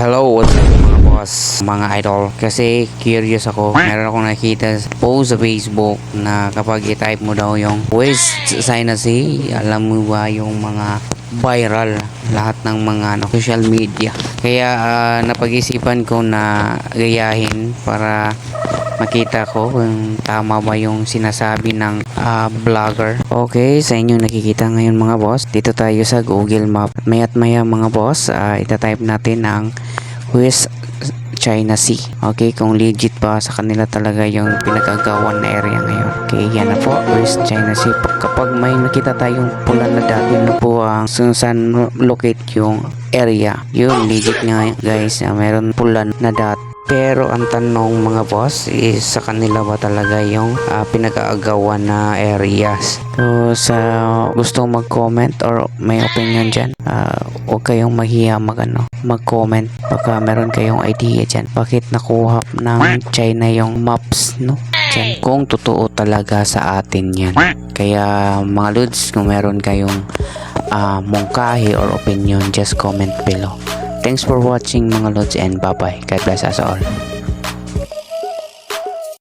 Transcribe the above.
Hello, what's up mga boss, mga idol? Kasi curious ako, meron akong nakita post sa Facebook na kapag i-type mo daw yung West China Sea, alam mo ba yung mga viral lahat ng mga ano, social media. Kaya ah, napag-isipan ko na gayahin para makita ko kung tama ba yung sinasabi ng ah, vlogger. Okay, sa inyo nakikita ngayon mga boss, dito tayo sa Google Map. At maya't maya mga boss, uh, itatype natin ang West China Sea. Okay, kung legit ba sa kanila talaga yung pinagagawan na area ngayon. Okay, yan na po, West China Sea. Kapag may nakita tayong pula na dati na po ang saan locate yung area. Yun, legit nga guys, na meron pula na dati. Pero ang tanong mga boss is sa kanila ba talaga yung ah, pinag-aagawan na areas. So sa gusto mag-comment or may opinion dyan, ah, huwag kayong mahiya mag, ano, mag-comment. Baka meron kayong idea dyan. Bakit nakuha ng China yung maps, no? Dyan, kung totoo talaga sa atin yan. Kaya mga lods, kung meron kayong ah, mungkahi or opinion, just comment below. Thanks for watching mga lods and bye bye. God bless us all.